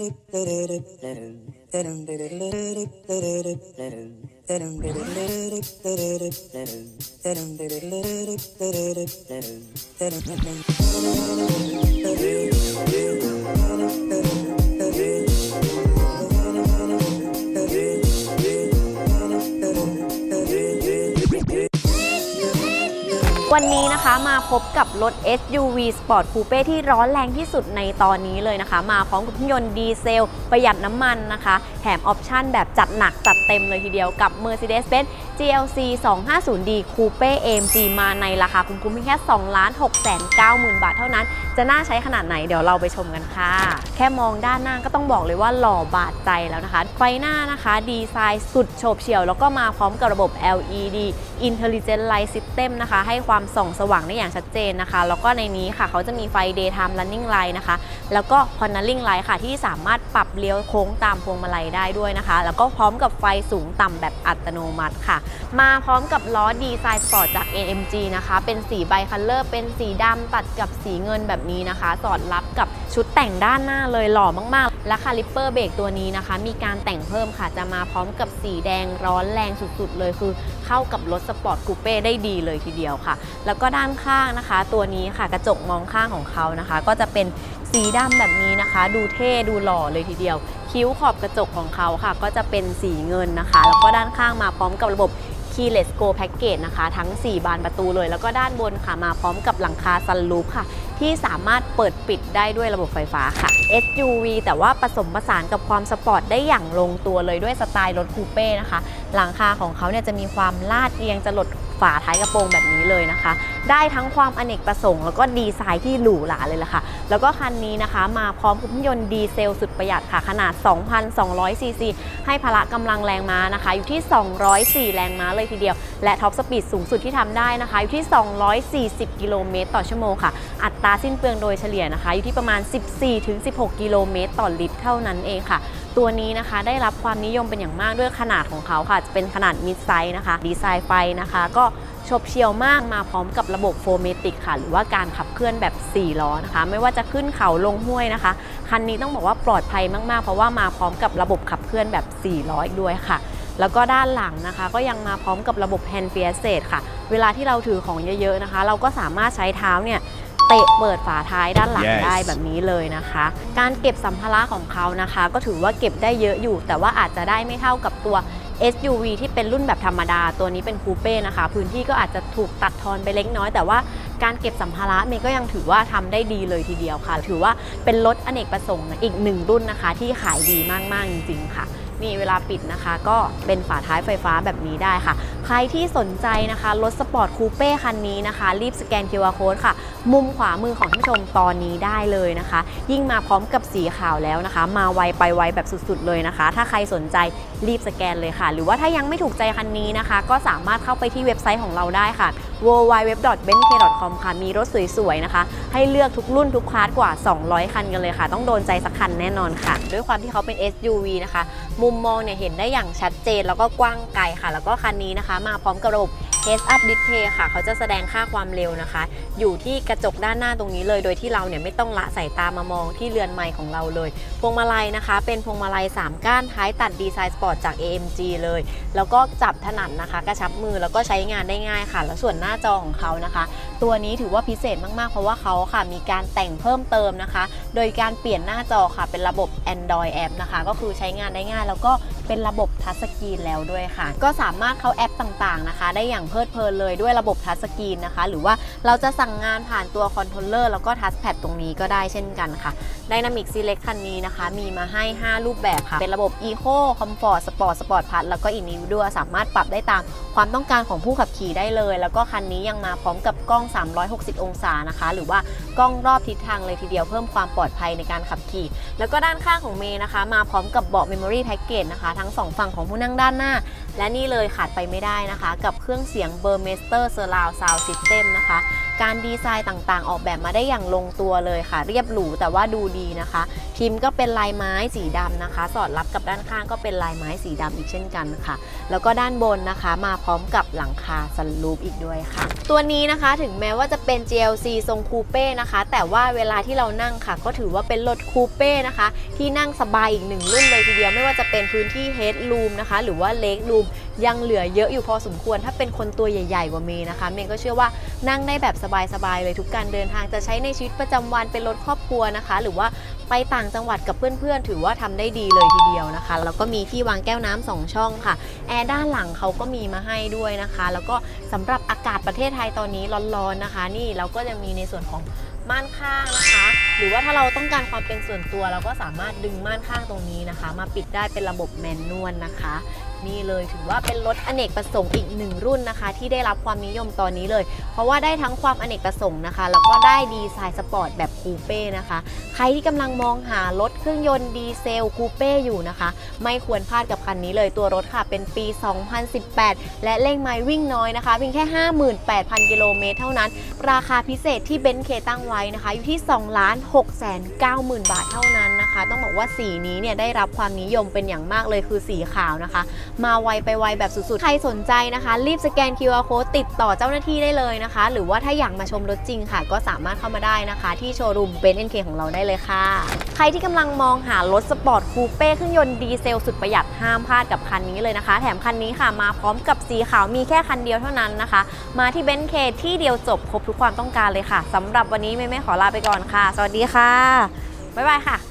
தரும் วันนี้นะคะมาพบกับรถ SUV Sport Coupe ที่ร้อนแรงที่สุดในตอนนี้เลยนะคะ มาพร้อมกับเครื่องยนต์ดีเซล ประหยัดน้ำมันนะคะ แถมออปชั่นแบบจัดหนักจัดเต็มเลยทีเดียวกับ Mercedes-Benz GLC 250D Coupe AMG มาในราคาคุ้มๆเพียงแค่2ล้าน6แสน9หมื่นบาทเท่านั้น จะน่าใช้ขนาดไหนเดี๋ยวเราไปชมกันค่ะ แค่มองด้านหน้าก็ต้องบอกเลยว่าหล่อบาดใจแล้วนะคะ ไฟหน้านะคะดีไซน์สุดโฉบเฉี่ยว แล้วก็มาพร้อมกับระบบ LED Intelligent Light System นะคะ ให้ความส่องสว่างได้อย่างชัดเจนนะคะ แล้วก็ในนี้ค่ะเขาจะมีไฟ Daytime Running Light นะคะ แล้วก็ Cornering Light ค่ะ ที่สามารถปรับเลี้ยวโค้งตามพวงมาลัยได้ด้วยนะคะ แล้วก็พร้อมกับไฟสูงต่ำแบบอัตโนมัติค่ะ มาพร้อมกับล้อดีไซน์สปอร์ตจาก AMG นะคะ เป็นสีไบคัลเลอร์ เป็นสีดำตัดกับสีเงินแบบนี้นะคะ สอดรับกับชุดแต่งด้านหน้าเลยหล่อมากๆ และคาลิปเปอร์เบรกตัวนี้นะคะ มีการแต่งเพิ่มค่ะจะมาพร้อมกับสีแดงร้อนแรงสุดๆ เลยคือเข้ากับรถสปอร์ตคูเป้ได้ดีเลยทีเดียวค่ะ แล้วก็ด้านข้างนะคะ ตัวนี้ค่ะกระจกมองข้างของเขานะคะ ก็จะเป็นสีดำแบบนี้นะคะ ดูเท่ดูหล่อเลยทีเดียว คิ้วขอบกระจกของเขาค่ะ ก็จะเป็นสีเงินนะคะ แล้วก็ด้านข้างมาพร้อมกับระบบ Keyless Go Package นะคะ ทั้ง 4 บานประตูเลย แล้วก็ด้านบนค่ะมาพร้อมกับหลังคาซันลูปค่ะ ที่สามารถเปิดปิดได้ด้วยระบบไฟฟ้าค่ะ SUV แต่ว่าผสมผสานกับความสปอร์ตได้อย่างลงตัวเลยด้วยสไตล์รถคูเป้นะคะ หลังคาของเขาเนี่ยจะมีความลาดเอียงจะหลด ฝาท้ายกระโปรงแบบนี้เลยนะคะ ได้ทั้งความอเนกประสงค์แล้วก็ดีไซน์ที่หรูหราเลยล่ะค่ะ แล้วก็คันนี้นะคะ มาพร้อมเครื่องยนต์ดีเซลสุดประหยัดค่ะ ขนาด 2,200ซีซีให้พละกำลังแรงม้านะคะ อยู่ที่ 204 แรงม้าเลยทีเดียว และท็อปสปีดสูงสุดที่ทำได้นะคะ อยู่ที่ 240 กิโลเมตรต่อชั่วโมงค่ะ อัตราสิ้นเปลืองโดยเฉลี่ยนะคะ อยู่ที่ประมาณ 14-16 กิโลเมตรต่อลิตรเท่านั้นเองค่ะตัวนี้นะคะได้รับความนิยมเป็นอย่างมากด้วยขนาดของเขาค่ะ จะเป็นขนาดมิดไซส์นะคะ ดีไซน์ไฟนะคะ ก็ชบเชียวมากมาพร้อมกับระบบโฟเมติกค่ะ หรือว่าการขับเคลื่อนแบบ 4 ล้อนะคะ ไม่ว่าจะขึ้นเขาลงห้วยนะคะ คันนี้ต้องบอกว่าปลอดภัยมากๆ เพราะว่ามาพร้อมกับระบบขับเคลื่อนแบบ 4 ล้ออีกด้วยค่ะแล้วก็ด้านหลังนะคะก็ยังมาพร้อมกับระบบ hand f e a s e ค่ะ เวลาที่เราถือของเยอะๆนะคะ เราก็สามารถใช้เท้าเนี่ย เตะเปิดฝาท้ายด้านหลัง Yes ได้แบบนี้เลยนะคะ การเก็บสัมภาระของเขานะคะ ก็ถือว่าเก็บได้เยอะอยู่ แต่ว่าอาจจะได้ไม่เท่ากับตัว SUV ที่เป็นรุ่นแบบธรรมดาตัวนี้เป็นคูเป้นะคะ พื้นที่ก็อาจจะถูกตัดทอนไปเล็กน้อย แต่ว่าการเก็บสัมภาระเมย์ก็ยังถือว่าทำได้ดีเลยทีเดียวค่ะ ถือว่าเป็นรถอเนกประสงค์อีกหนึ่งรุ่นนะคะ ที่ขายดีมากๆจริงๆค่ะ นี่เวลาปิดนะคะ ก็เป็นฝาท้ายไฟฟ้าแบบนี้ได้ค่ะ ใครที่สนใจนะคะรถสปอร์ตคูเป้คันนี้นะคะ รีบสแกน QR Code ค่ะ มุมขวามือของท่านผู้ชมตอนนี้ได้เลยนะคะ ยิ่งมาพร้อมกับสีขาวแล้วนะคะ มาไวไปไวแบบสุดๆเลยนะคะ ถ้าใครสนใจรีบสแกนเลยค่ะ หรือว่าถ้ายังไม่ถูกใจคันนี้นะคะ ก็สามารถเข้าไปที่เว็บไซต์ของเราได้ค่ะ www.benk.com ค่ะมีรถสวยๆนะคะ ให้เลือกทุกรุ่นทุกคลาสกว่า 200 คันกันเลยค่ะ ต้องโดนใจสักคันแน่นอนค่ะ ด้วยความที่เขาเป็น SUV นะคะ มุมมองเนี่ยเห็นได้อย่างชัดเจนแล้วก็กว้างไกลค่ะ แล้วก็คันนี้นะคะ มาพร้อมกับระบบ Heads Up Display ค่ะ เขาจะแสดงค่าความเร็วนะคะ อยู่ที่กระจกด้านหน้าตรงนี้เลย โดยที่เราเนี่ยไม่ต้องละสายตามามองที่เรือนไม้ของเราเลย พวงมาลัยนะคะ เป็นพวงมาลัย 3 ก้านท้ายตัดดีไซน์สปอร์ตจาก AMG เลย แล้วก็จับถนัดนะคะ กระชับมือแล้วก็ใช้งานได้ง่ายค่ะ แล้วส่วนหน้าจอของเขานะคะ ตัวนี้ถือว่าพิเศษมากๆ เพราะว่าเขาค่ะ มีการแต่งเพิ่มเติมนะคะ โดยการเปลี่ยนหน้าจอค่ะ เป็นระบบ Android App นะคะ ก็คือใช้งานได้ง่าย แล้วก็ เป็นระบบทัชสกรีนแล้วด้วยค่ะ ก็สามารถเข้าแอปต่างๆนะคะ ได้อย่างเพลิดเพลินเลยด้วยระบบทัชสกรีนนะคะ หรือว่าเราจะสั่งงานผ่านตัวคอนโทรลเลอร์แล้วก็ทัชแพดตรงนี้ก็ได้เช่นกันค่ะ Dynamic Select คันนี้นะคะ มีมาให้ 5 รูปแบบค่ะ เป็นระบบ Eco Comfort Sport Sport Plus แล้วก็ Individual สามารถปรับได้ตามความต้องการของผู้ขับขี่ได้เลย แล้วก็คันนี้ยังมาพร้อมกับกล้อง 360 องศานะคะ หรือว่ากล้องรอบทิศทางเลยทีเดียวเพิ่มความปลอดภัยในการขับขี่ แล้วก็ด้านข้างของเมย์นะคะ มาพร้อมกับเบาะ Memory Package นะคะทั้งสองฝั่งของผู้นั่งด้านหน้า และนี่เลยขาดไปไม่ได้นะคะ กับเครื่องเสียง b u r m e s t e r Surround Sound System นะคะ การดีไซน์ต่างๆ ออกแบบมาได้อย่างลงตัวเลยค่ะ เรียบหรูแต่ว่าดูดีนะคะ พิมพ์ก็เป็นลายไม้สีดำนะคะ สอดรับกับด้านข้างก็เป็นลายไม้สีดำอีกเช่นกันค่ะ แล้วก็ด้านบนนะคะ มาพร้อมกับหลังคาซันรูฟอีกด้วยค่ะ ตัวนี้นะคะถึงแม้ว่าจะเป็น GLC ทรงคูเป้นะคะ แต่ว่าเวลาที่เรานั่งค่ะ ก็ถือว่าเป็นรถคูเป้นะคะ ที่นั่งสบายอีกหนึ่งรุ่นเลยทีเดียวไม่ว่าจะเป็นพื้นที่ Head Room นะคะ หรือว่า Leg Room ยังเหลือเยอะอยู่พอสมควร ถ้าเป็นคนตัวใหญ่ ๆ กว่าเมย์นะคะ เมย์ก็เชื่อว่านั่งได้แบบสบายๆเลยทุกการเดินทางจะใช้ในชีวิตประจำวันเป็นรถครอบครัวนะคะ หรือว่าไปต่างจังหวัดกับเพื่อนๆ ถือว่าทำได้ดีเลยทีเดียวนะคะ แล้วก็มีที่วางแก้วน้ำสองช่องค่ะ แอร์ด้านหลังเขาก็มีมาให้ด้วยนะคะ แล้วก็สำหรับอากาศประเทศไทยตอนนี้ร้อนๆนะคะ นี่เราก็จะมีในส่วนของม่านข้างนะคะ หรือว่าถ้าเราต้องการความเป็นส่วนตัว เราก็สามารถดึงม่านข้างตรงนี้นะคะ มาปิดได้เป็นระบบแมนนวลนะคะ นี่เลยถือว่าเป็นรถอเนกประสงค์อีกหนึ่งรุ่นนะคะ ที่ได้รับความนิยมตอนนี้เลย เพราะว่าได้ทั้งความอเนกประสงค์นะคะ แล้วก็ได้ดีไซน์สปอร์ตแบบคูเป้นะคะ ใครที่กำลังมองหารถเครื่องยนต์ดีเซลคูเป้อยู่นะคะ ไม่ควรพลาดกับคันนี้เลยตัวรถค่ะเป็นปี 2018 และเร่งไม้วิ่งน้อยนะคะเพียงแค่ 58,000 กิโลเมตรเท่านั้น ราคาพิเศษที่เบนซ์เคตั้งไว้นะคะ อยู่ที่2ล้าน6แสน90,000บาทเท่านั้นนะคะ ต้องบอกว่าสีนี้เนี่ยได้รับความนิยมเป็นอย่างมากเลยคือสีขาวนะคะ มาไวไปไวแบบสุดๆ ใครสนใจนะคะ รีบสแกน QR code ติดต่อเจ้าหน้าที่ได้เลยนะคะ หรือว่าถ้าอยากมาชมรถจริงค่ะ ก็สามารถเข้ามาได้นะคะ ที่โชว์รูมเบนซ์เอ็นเคของเราได้เลยค่ะ ใครที่กำลังมองหารถสปอร์ตคูเป้เครื่องยนต์ดีเซลสุดประหยัดห้ามพลาดกับคันนี้เลยนะคะ แถมคันนี้ค่ะมาพร้อมกับสีขาวมีแค่คันเดียวเท่านั้นนะคะ มาที่เบนซ์เคที่เดียวจบครบทุกความต้องการเลยค่ะสำหรับวันนี้แม่ๆขอลาไปก่อนค่ะ สวัสดีค่ะบ๊ายบายค่ะ